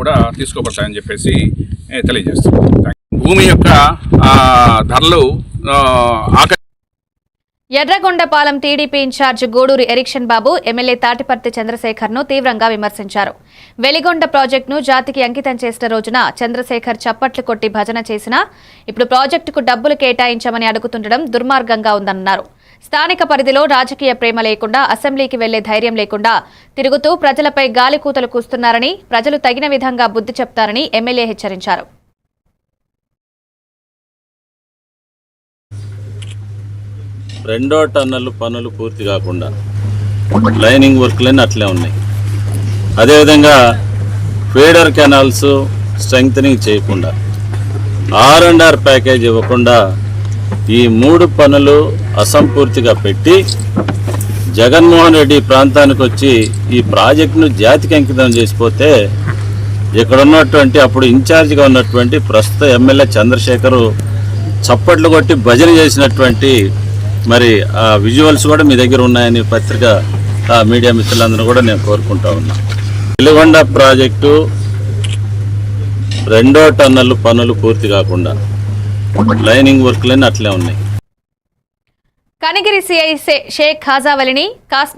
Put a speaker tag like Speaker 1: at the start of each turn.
Speaker 1: కూడా తీసుకోబడతాయని చెప్పేసి తెలియజేస్తున్నాం. భూమి యొక్క ధరలు ఆక
Speaker 2: Yerragondapalem TDP incharge Gudur Erikshan Babu MLA Tatiparthi చంద్రశేఖర్ను తీవ్రంగా విమర్శించారు. వెలిగొండ ప్రాజెక్టును జాతికి అంకితం చేసిన రోజున చంద్రశేఖర్ చప్పట్లు కొట్టి భజన చేసినా ఇప్పుడు ప్రాజెక్టుకు డబ్బులు కేటాయించమని అడుగుతుండడం దుర్మార్గంగా ఉందన్నారు. స్థానిక పరిధిలో రాజకీయ ప్రేమ లేకుండా అసెంబ్లీకి వెళ్ళే ధైర్యం లేకుండా తిరుగుతూ ప్రజలపై గాలికూతలు కూస్తున్నారని ప్రజలు తగిన విధంగా బుద్ధి చెప్తారని ఎమ్మెల్యే హెచ్చరించారు.
Speaker 3: రెండో టన్నులు పనులు పూర్తి కాకుండా లైనింగ్ వర్క్లన్నీ అట్లే ఉన్నాయి. అదేవిధంగా ఫీడర్ కెనాల్స్ స్ట్రెంగ్తనింగ్ చేయకుండా ఆర్ అండ్ ఆర్ ప్యాకేజ్ ఇవ్వకుండా ఈ మూడు పనులు అసంపూర్తిగా పెట్టి జగన్మోహన్ రెడ్డి ప్రాంతానికి వచ్చి ఈ ప్రాజెక్టును జాతికి అంకితం చేసిపోతే ఇక్కడ ఉన్నటువంటి అప్పుడు ఇన్ఛార్జిగా ఉన్నటువంటి ప్రస్తుత ఎమ్మెల్యే చంద్రశేఖరు చప్పట్లు కొట్టి భజన చేసినటువంటి మరి ఆ విజువల్స్ కూడా మీ దగ్గర ఉన్నాయని పత్రిక ఆ మీడియా మిత్రులందరూ కూడా నేను కోరుకుంటా ఉన్నా. వెలుగొండ ప్రాజెక్టు రెండో టన్నులు పనులు పూర్తి కాకుండా లైనింగ్ వర్క్లన్నీ అట్లే ఉన్నాయి.
Speaker 2: కనిగిరి సిఐ షేక్ ఖాజావలిని కాస్